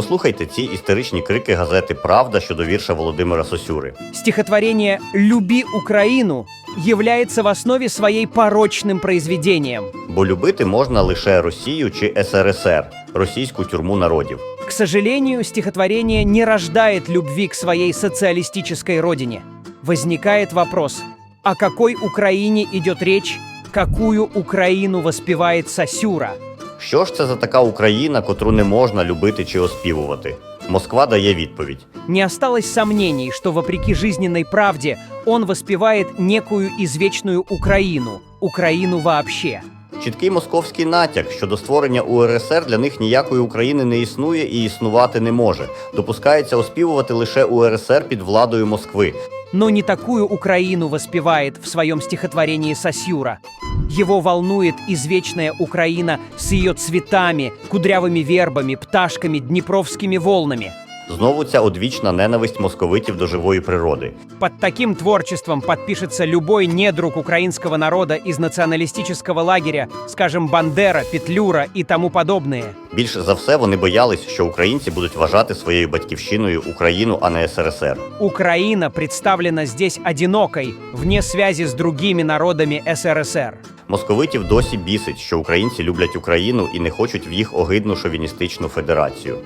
Послухайте ці істеричні крики газети Правда щодо вірша Володимира Сосюри. Стихотворение «Люби Украину» является в основе своей порочным произведением. Бо любити можна лише Росію чи СРСР, російську тюрму народів. К сожалению, стихотворение не рождает любви к своей социалистической родине. Возникает вопрос, о какой Украине идет речь, какую Украину воспевает Сосюра? Що ж це за така Україна, котру не можна любити чи оспівувати? Москва дає відповідь. Не осталось сомнений, что вопреки жизненной правде он воспевает некую извечную Украину, Украину вообще. Чіткий московський натяк щодо створення УРСР для них ніякої України не існує і існувати не може. Допускається оспівувати лише УРСР під владою Москви. Но не такую Украину воспевает в своем стихотворении Сосюра. Его волнует извечная Украина с ее цветами, кудрявыми вербами, пташками, днепровскими волнами. Знову ця одвічна ненависть московитів до живої природи. Под таким творчеством подпишется любой недруг украинского народа из националистического лагеря, скажем, Бандера, Петлюра и тому подобные. Більш за все вони боялись, що українці будуть вважати своєю батьківщиною Україну, а не СРСР. Украина представлена здесь одинокой, вне связи с другими народами СРСР. Московитів досі бісить, що українці люблять Україну і не хочуть в їх огидну шовіністичну федерацію.